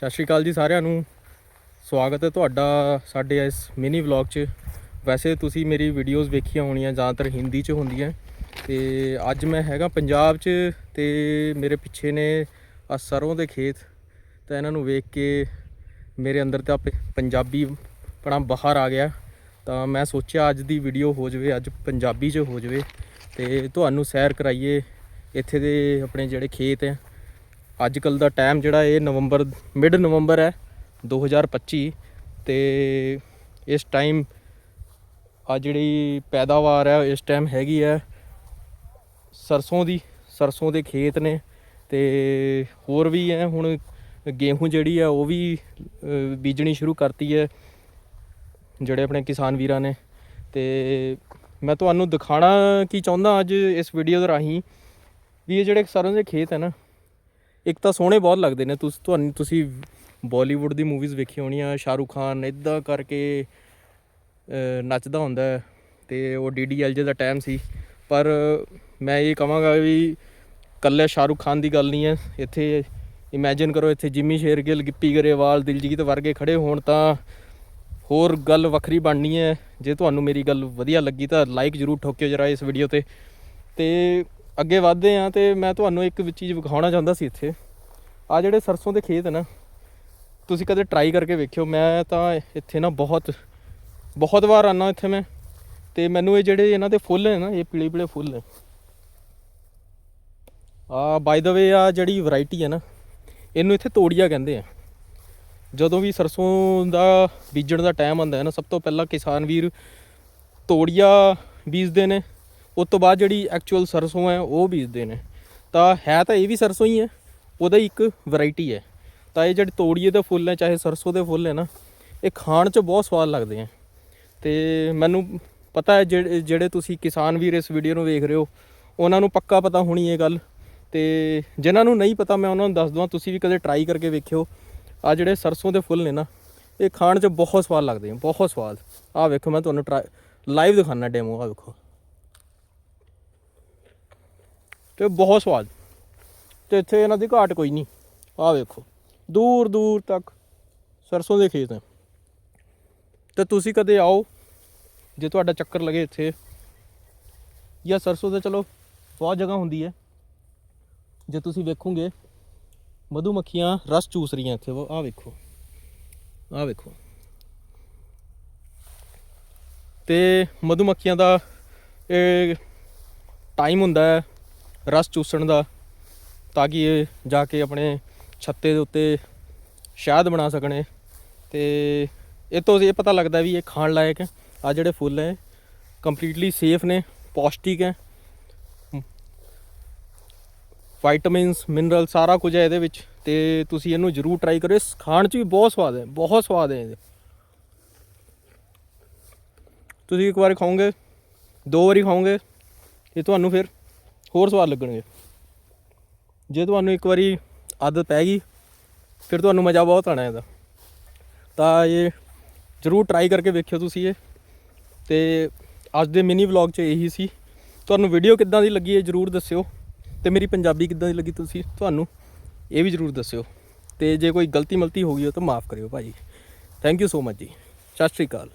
ਸਤਿ ਸ਼੍ਰੀ ਅਕਾਲ ਜੀ ਸਾਰਿਆਂ ਨੂੰ। ਸਵਾਗਤ ਹੈ ਤੁਹਾਡਾ ਸਾਡੇ ਇਸ ਮਿਨੀ ਵਲੌਗ 'ਚ। ਵੈਸੇ ਤੁਸੀਂ ਮੇਰੀ ਵੀਡੀਓਜ਼ ਵੇਖੀਆਂ ਹੋਣੀਆਂ, ਜ਼ਿਆਦਾਤਰ ਹਿੰਦੀ 'ਚ ਹੁੰਦੀਆਂ। ਤੇ ਅੱਜ ਮੈਂ ਹੈਗਾ ਪੰਜਾਬ 'ਚ ਤੇ ਮੇਰੇ ਪਿੱਛੇ ਨੇ ਆ ਸਰੋਂ ਦੇ ਖੇਤ। ਤਾਂ ਇਹਨਾਂ ਨੂੰ ਵੇਖ ਕੇ ਮੇਰੇ ਅੰਦਰ ਤਾਂ ਪ- ਪੰਜਾਬੀ ਪਣਾ ਬਾਹਰ ਆ ਗਿਆ। ਤਾਂ ਮੈਂ ਸੋਚਿਆ ਅੱਜ ਦੀ ਵੀਡੀਓ ਹੋ ਜਾਵੇ, ਅੱਜ ਪੰਜਾਬੀ 'ਚ ਹੋ ਜਾਵੇ। ਤੇ ਤੁਹਾਨੂੰ ਸੈਰ ਕਰਾਈਏ। ਇੱਥੇ ਦੇ ਆਪਣੇ ਜਿਹੜੇ ਖੇਤ ਹੈ ਅੱਜ ਕੱਲ ਦਾ ਟਾਈਮ ਜਿਹੜਾ ਇਹ ਨਵੰਬਰ ਮਿਡ ਨਵੰਬਰ ਹੈ 2025 ਤੇ ਇਸ ਟਾਈਮ ਆ ਜਿਹੜੀ ਪੈਦਾਵਾਰ ਹੈ, ਇਸ ਟਾਈਮ ਹੈਗੀ ਹੈ ਸਰਸੋਂ ਦੀ, ਸਰਸੋਂ ਦੇ ਖੇਤ ਨੇ ਤੇ ਹੋਰ ਵੀ ਹੈ, ਹੁਣ ਗੇਹੂੰ ਜਿਹੜੀ ਹੈ ਉਹ ਵੀ ਬੀਜਣੀ ਸ਼ੁਰੂ ਕਰਤੀ ਹੈ ਜਿਹੜੇ ਆਪਣੇ ਕਿਸਾਨ ਵੀਰਾਂ ਨੇ ਤੇ ਮੈਂ ਤੁਹਾਨੂੰ ਦਿਖਾਣਾ ਕੀ ਚਾਹੁੰਦਾ ਅੱਜ ਇਸ ਵੀਡੀਓ ਦੇ ਰਾਹੀਂ ਵੀ ਇਹ ਜਿਹੜੇ ਸਰੋਂ ਦੇ ਖੇਤ ਹੈ ਨਾ ਇੱਕ ਤਾਂ ਸੋਹਣੇ ਬਹੁਤ ਲੱਗਦੇ ਨੇ। ਤੁਸੀਂ, ਤੁਹਾਨੂੰ, ਤੁਸੀਂ ਬਾਲੀਵੁੱਡ ਦੀ ਮੂਵੀਜ਼ ਵੇਖੀ ਹੋਣੀਆਂ ਸ਼ਾਹਰੁਖ ਖਾਨ ਇਦਾਂ ਕਰਕੇ ਨੱਚਦਾ ਹੁੰਦਾ ਹੈ ਤੇ ਉਹ ਡੀਡੀਐਲਜੇ ਦਾ ਟਾਈਮ ਸੀ। ਪਰ ਮੈਂ ਇਹ ਕਹਾਂਗਾ ਵੀ ਕੱਲੇ ਸ਼ਾਹਰੁਖ ਖਾਨ ਦੀ ਗੱਲ ਨਹੀਂ ਹੈ। ਇੱਥੇ ਇਮੇਜਿਨ ਕਰੋ, ਇੱਥੇ ਜਿਮੀ ਸ਼ੇਰਗਿੱਲ ਗਿੱਪੀ ਗਰੇਵਾਲ, ਦਿਲਜੀਤ ਵਰਗੇ ਖੜੇ ਹੋਣ ਤਾਂ ਹੋਰ ਗੱਲ ਵੱਖਰੀ ਬਣਨੀ ਹੈ। ਜੇ ਤੁਹਾਨੂੰ ਮੇਰੀ ਗੱਲ ਵਧੀਆ ਲੱਗੀ ਤਾਂ ਲਾਈਕ ਜ਼ਰੂਰ ਠੋਕਿਓ ਜਰਾ ਇਸ ਵੀਡੀਓ ਤੇ। ਤੇ ਅੱਗੇ ਵਧਦੇ ਆ ਤੇ ਮੈਂ ਤੁਹਾਨੂੰ ਇੱਕ ਚੀਜ਼ ਵਿਖਾਉਣਾ ਚਾਹੁੰਦਾ ਸੀ ਇੱਥੇ। ਆ ਜਿਹੜੇ ਸਰਸੋਂ ਦੇ ਖੇਤ ਨਾ, ਤੁਸੀਂ ਕਦੇ ਟਰਾਈ ਕਰਕੇ ਵੇਖਿਓ, ਮੈਂ ਤਾਂ ਇੱਥੇ ਨਾ ਬਹੁਤ ਬਹੁਤ ਵਾਰ ਆਨਾ ਇੱਥੇ ਮੈਂ ਤੇ ਮੈਨੂੰ ਇਹ ਜਿਹੜੇ ਇਹਨਾਂ ਦੇ ਫੁੱਲ ਹੈ ਨਾ, ਇਹ ਪੀਲੇ ਪੀਲੇ ਫੁੱਲ ਨੇ। ਆ ਬਾਈ ਦਾ ਵੇ ਆ ਜਿਹੜੀ ਵੈਰਾਈਟੀ ਹੈ ਨਾ, ਇਹਨੂੰ ਇੱਥੇ ਤੋੜੀਆ ਕਹਿੰਦੇ ਆ। ਜਦੋਂ ਵੀ ਸਰਸੋਂ ਦਾ ਬੀਜਣ ਦਾ ਟਾਈਮ ਆਉਂਦਾ ਹੈ ਨਾ, ਸਭ ਤੋਂ ਪਹਿਲਾਂ ਕਿਸਾਨ ਵੀਰ ਤੋੜੀਆ ਬੀਜਦੇ ਨੇ ਉਸ ਤੋਂ ਬਾਅਦ ਜਿਹੜੀ ਐਕਚੁਅਲ ਸਰਸੋਂ ਹੈ, ਉਹ ਬੀਜਦੇ ਨੇ। ਤਾਂ ਹੈ ਤਾਂ ਇਹ ਵੀ ਸਰਸੋਂ ਹੀ ਹੈ, ਉਹਦਾ ਹੀ ਇੱਕ ਵੈਰਾਈਟੀ ਹੈ। ਤਾਂ ਇਹ ਜਿਹੜੇ ਤੋੜੀਏ ਦੇ ਫੁੱਲ ਹੈ ਚਾਹੇ ਸਰਸੋਂ ਦੇ ਫੁੱਲ ਹੈ ਨਾ, ਇਹ ਖਾਣ 'ਚ ਬਹੁਤ ਸਵਾਦ ਲੱਗਦੇ ਆ। ਤੇ ਮੈਨੂੰ ਪਤਾ ਹੈ ਜਿਹੜੇ ਜਿਹੜੇ ਤੁਸੀਂ ਕਿਸਾਨ ਵੀਰ ਇਸ ਵੀਡੀਓ ਨੂੰ ਵੇਖ ਰਹੇ ਹੋ, ਉਹਨਾਂ ਨੂੰ ਪੱਕਾ ਪਤਾ ਹੋਣੀ ਇਹ ਗੱਲ। ਤੇ ਜਿਨ੍ਹਾਂ ਨੂੰ ਨਹੀਂ ਪਤਾ, ਮੈਂ ਉਹਨਾਂ ਨੂੰ ਦੱਸ ਦਵਾਂ, ਤੁਸੀਂ ਵੀ ਕਦੇ ਟਰਾਈ ਕਰਕੇ ਵੇਖਿਓ। ਆ ਜਿਹੜੇ ਸਰਸੋਂ ਦੇ ਫੁੱਲ ਨੇ ਨਾ, ਇਹ ਖਾਣ 'ਚ ਬਹੁਤ ਸਵਾਦ ਲੱਗਦੇ ਆ, ਬਹੁਤ ਸਵਾਦ। ਆਹ ਵੇਖੋ, ਮੈਂ ਤੁਹਾਨੂੰ ਟਰਾਈ ਲਾਈਵ ਦਿਖਾਣਾ ਡੈਮੋ ਆ ਵੇਖੋ। ਤੇ ਬਹੁਤ ਸਵਾਦ। ਤੇ ਇੱਥੇ ਇਹਨਾਂ ਦੀ ਘਾਟ ਕੋਈ ਨਹੀਂ। ਆਹ ਵੇਖੋ, ਦੂਰ ਦੂਰ ਤੱਕ ਸਰਸੋਂ ਦੇ ਖੇਤ ਹੈ। ਤੇ ਤੁਸੀਂ ਕਦੇ ਆਓ, ਜੇ ਤੁਹਾਡਾ ਚੱਕਰ ਲੱਗੇ ਇੱਥੇ, ਜਾਂ ਸਰਸੋਂ ਦੇ ਚਲੋ ਬਹੁਤ ਜਗ੍ਹਾ ਹੁੰਦੀ ਹੈ। ਜੇ ਤੁਸੀਂ ਵੇਖੋਗੇ ਮਧੂ ਮੱਖੀਆਂ ਰਸ ਚੂਸ ਰਹੀਆਂ ਇੱਥੇ। ਉਹ ਆਹ ਵੇਖੋ ਆਹ ਵੇਖੋ। ਤੇ ਮਧੂ ਮੱਖੀਆਂ ਦਾ ਇਹ ਟਾਈਮ ਹੁੰਦਾ ਹੈ ਰਸ ਚੂਸਣ ਦਾ, ਤਾਂ ਕਿ ਇਹ ਜਾ ਕੇ ਆਪਣੇ ਛੱਤੇ ਦੇ ਉੱਤੇ ਸ਼ਹਿਦ ਬਣਾ ਸਕਣੇ ਤੇ ਇਹ ਤੋਂ ਇਹ ਪਤਾ ਲੱਗਦਾ ਵੀ ਇਹ ਖਾਣ ਲਾਇਕ ਹੈ। ਆ ਜਿਹੜੇ ਫੁੱਲ ਹੈ ਕੰਪਲੀਟਲੀ ਸੇਫ ਨੇ, ਪੌਸ਼ਟਿਕ ਹੈ। ਵਿਟਾਮਿਨਸ ਮਿਨਰਲ ਸਾਰਾ ਕੁਝ ਹੈ ਇਹਦੇ ਵਿੱਚ। ਤੇ ਤੁਸੀਂ ਇਹਨੂੰ ਜਰੂਰ ਟਰਾਈ ਕਰਿਓ। ਇਸ ਖਾਣ 'ਚ ਵੀ ਬਹੁਤ ਸਵਾਦ ਹੈ, ਬਹੁਤ ਸਵਾਦ ਹੈ ਇਹਦੇ। ਤੁਸੀਂ ਇੱਕ ਵਾਰ ਖਾਓਗੇ, ਦੋ ਵਾਰੀ ਖਾਓਗੇ, ਇਹ ਤੁਹਾਨੂੰ ਫਿਰ ਹੋਰ ਸਵਾਦ ਲੱਗਣਗੇ। ਜੇ ਤੁਹਾਨੂੰ ਇੱਕ ਵਾਰੀ ਆਦਤ ਪੈ ਗਈ, ਫਿਰ ਤੁਹਾਨੂੰ ਮਜ਼ਾ ਬਹੁਤ ਆਣਾ ਇਹਦਾ। ਤਾਂ ਇਹ ਜਰੂਰ ਟਰਾਈ ਕਰਕੇ ਵੇਖਿਓ ਤੁਸੀਂ ਇਹ। ਤੇ ਅੱਜ ਦੇ ਮਿਨੀ ਵਲੌਗ 'ਚ ਇਹੀ ਸੀ। ਤੁਹਾਨੂੰ ਵੀਡੀਓ ਕਿੱਦਾਂ ਦੀ ਲੱਗੀ ਇਹ ਜਰੂਰ ਦੱਸਿਓ। ਤੇ ਮੇਰੀ ਪੰਜਾਬੀ ਕਿੱਦਾਂ ਦੀ ਲੱਗੀ ਤੁਸੀਂ ਤੁਹਾਨੂੰ ਇਹ ਵੀ ਜਰੂਰ ਦੱਸਿਓ। ਤੇ ਜੇ ਕੋਈ ਗਲਤੀ ਮਲਤੀ ਹੋ ਗਈ ਹੋ ਤਾਂ ਮਾਫ ਕਰਿਓ ਭਾਜੀ। ਥੈਂਕ ਯੂ ਸੋ ਮਚ ਜੀ। ਸਤਿ ਸ਼੍ਰੀ ਅਕਾਲ।